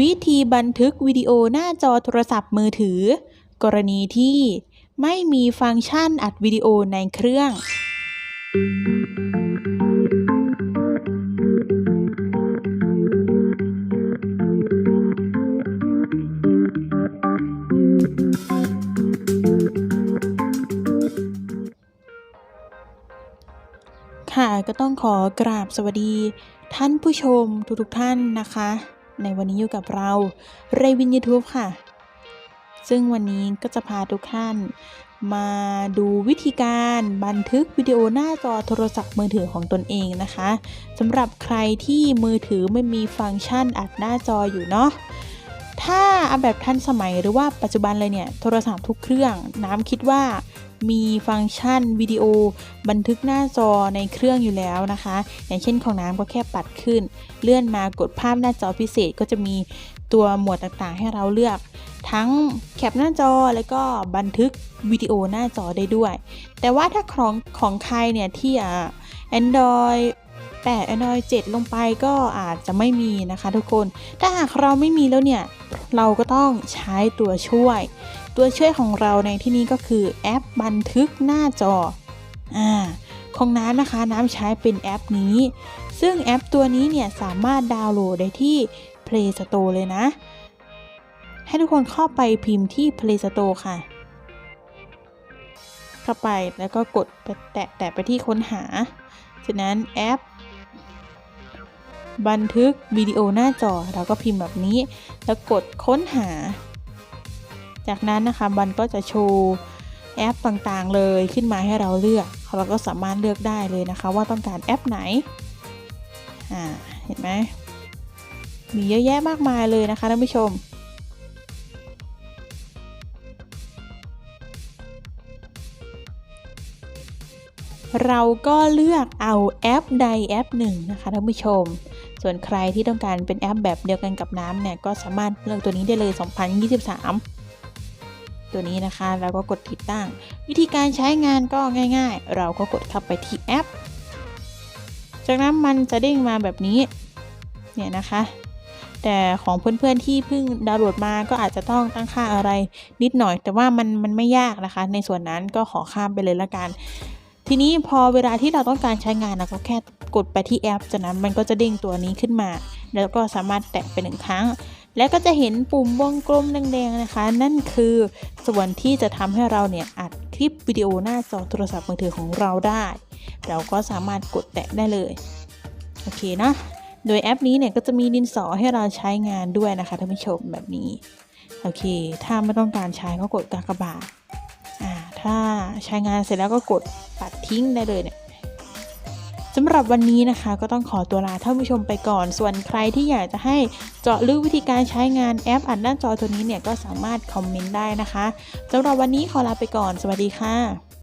วิธีบันทึกวิดีโอหน้าจอโทรศัพท์มือถือ กรณีที่ไม่มีฟังก์ชันอัดวิดีโอในเครื่อง ค่ะก็ต้องขอกราบสวัสดีท่านผู้ชมทุกๆท่านนะคะ ในวันนี้อยู่กับเราเรวินยูทูบค่ะ ซึ่งวันนี้ก็จะพาทุกท่านมาดูวิธีการบันทึกวิดีโอหน้าจอโทรศัพท์มือถือของตนเองนะคะสำหรับใครที่มือถือไม่มีฟังก์ชันอัดหน้าจออยู่เนาะ ถ้าเอาแบบทันสมัยหรือว่าปัจจุบันเลยเนี่ยโทรศัพท์ทุกเครื่อง น้ำคิดว่ามีฟังก์ชันวิดีโอ บันทึกหน้าจอในเครื่องอยู่แล้วนะคะ อย่างเช่นของน้ำก็แค่ปัดขึ้น เลื่อนมากดภาพหน้าจอพิเศษก็จะมีตัวหมวดต่างๆ ให้เราเลือก ทั้งแคปหน้าจอแล้วก็บันทึกวิดีโอหน้าจอได้ด้วย แต่ว่าถ้าของของใครเนี่ยที่ อ่า Android 8 Android 7ลงไปก็อาจจะไม่มีนะคะทุกคน ถ้าหากเราไม่มีแล้วเนี่ย เราก็ต้องใช้ตัวช่วย ตัวช่วยของเราในที่นี้ก็คือแอปบันทึกหน้าจออ่าของน้ำนะคะน้ำใช้เป็นแอปนี้ ซึ่งแอปตัวนี้เนี่ยสามารถดาวน์โหลดได้ที่ Play Store เลยนะ ให้ทุกคนเข้าไปพิมพ์ที่ Play Store ค่ะ เข้าไปแล้วก็กดไปแตะแตะไปที่ค้นหาจากนั้นแอป บันทึกวิดีโอหน้าจอเราก็พิมพ์แบบนี้ แล้วกดค้นหา จากนั้นนะคะมันก็จะโชว์แอปต่างๆ เลยขึ้นมาให้เราเลือกเราก็สามารถเลือกได้เลยนะคะ ว่าต้องการแอปไหนอ่าเห็นไหมมีเยอะแยะมากมายเลยนะคะท่านผู้ชม เราก็เลือกเอาแอปใดแอปหนึ่งนะคะท่านผู้ชม ส่วนใครที่ต้องการเป็นแอปแบบเดียวกันกับน้ำเนี่ยก็สามารถเลือกตัวนี้ได้เลย 2023 ตัวนี้นะคะแล้วก็กดติดตั้ง วิธีการใช้งานก็ง่าย ๆ เราก็กดเข้าไปที่แอป จากนั้นมันจะเด้งมาแบบนี้เนี่ยนะคะแต่ของเพื่อนๆที่เพิ่งดาวน์โหลดมาก็อาจจะต้องตั้งค่าอะไรนิดหน่อย แต่ว่ามันมันไม่ยากนะคะ ในส่วนนั้นก็ขอข้ามไปเลยละกัน ทีนี้พอเวลาที่เราต้องการใช้งานเราก็แค่กดไปที่แอป จากนั้นมันก็จะเด้งตัวนี้ขึ้นมา แล้วก็สามารถแตะไปหนึ่งครั้ง แล้วก็จะเห็นปุ่มวงกลมแดงๆนะคะ นั่นคือส่วนที่จะทำให้เราเนี่ยอัดคลิปวิดีโอหน้าจอโทรศัพท์มือถือของเราได้ เราก็สามารถกดแตะได้เลยโอเคนะโดยแอปนี้เนี่ยก็จะมีดินสอให้เราใช้งานด้วยนะคะท่านผู้ชมแบบนี้ โอเค ถ้าไม่ต้องการใช้ก็กดกากบาท ถ้าใช้งานเสร็จแล้วก็กดปัดทิ้งได้เลยเนี่ยสำหรับวันนี้นะคะก็ต้องขอตัวลาท่านผู้ชมไปก่อน ส่วนใครที่อยากจะให้เจาะลึกวิธีการใช้งานแอปอัดหน้าจอตัวนี้เนี่ยก็สามารถคอมเมนต์ได้นะคะสำหรับวันนี้ขอลาไปก่อน สวัสดีค่ะ